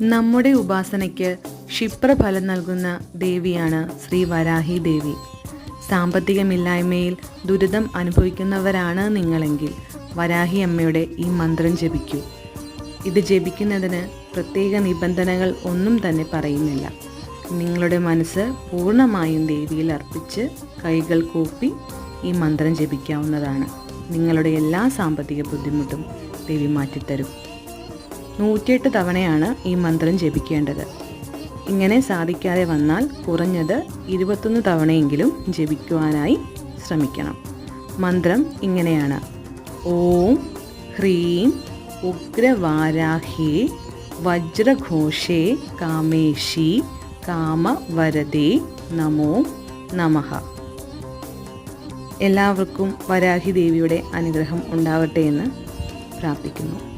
നമ്മുടെ ഉപാസനയ്ക്ക് ക്ഷിപ്രഫലം നൽകുന്ന ദേവിയാണ് ശ്രീ വരാഹി ദേവി. സാമ്പത്തികമില്ലായ്മയിൽ ദുരിതം അനുഭവിക്കുന്നവരാണ് നിങ്ങളെങ്കിൽ വരാഹി അമ്മയുടെ ഈ മന്ത്രം ജപിക്കൂ. ഇത് ജപിക്കുന്നതിന് പ്രത്യേക നിബന്ധനകൾ ഒന്നും തന്നെ പറയുന്നില്ല. നിങ്ങളുടെ മനസ്സ് പൂർണമായും ദേവിയിൽ അർപ്പിച്ച് കൈകൾ കൂപ്പി ഈ മന്ത്രം ജപിക്കാവുന്നതാണ്. നിങ്ങളുടെ എല്ലാ സാമ്പത്തിക ബുദ്ധിമുട്ടും ദേവി മാറ്റിത്തരും. നൂറ്റിയെട്ട് തവണയാണ് ഈ മന്ത്രം ജപിക്കേണ്ടത്. ഇങ്ങനെ സാധിക്കാതെ വന്നാൽ കുറഞ്ഞത് ഇരുപത്തൊന്ന് തവണയെങ്കിലും ജപിക്കുവാനായി ശ്രമിക്കണം. മന്ത്രം ഇങ്ങനെയാണ്. ഓം ഹ്രീം ഉഗ്രവാരാഹേ വജ്രഘോഷേ കാമേശി കാമവരദേ നമോ നമഃ. എല്ലാവർക്കും വരാഹി ദേവിയുടെ അനുഗ്രഹം ഉണ്ടാവട്ടെ എന്ന് പ്രാർത്ഥിക്കുന്നു.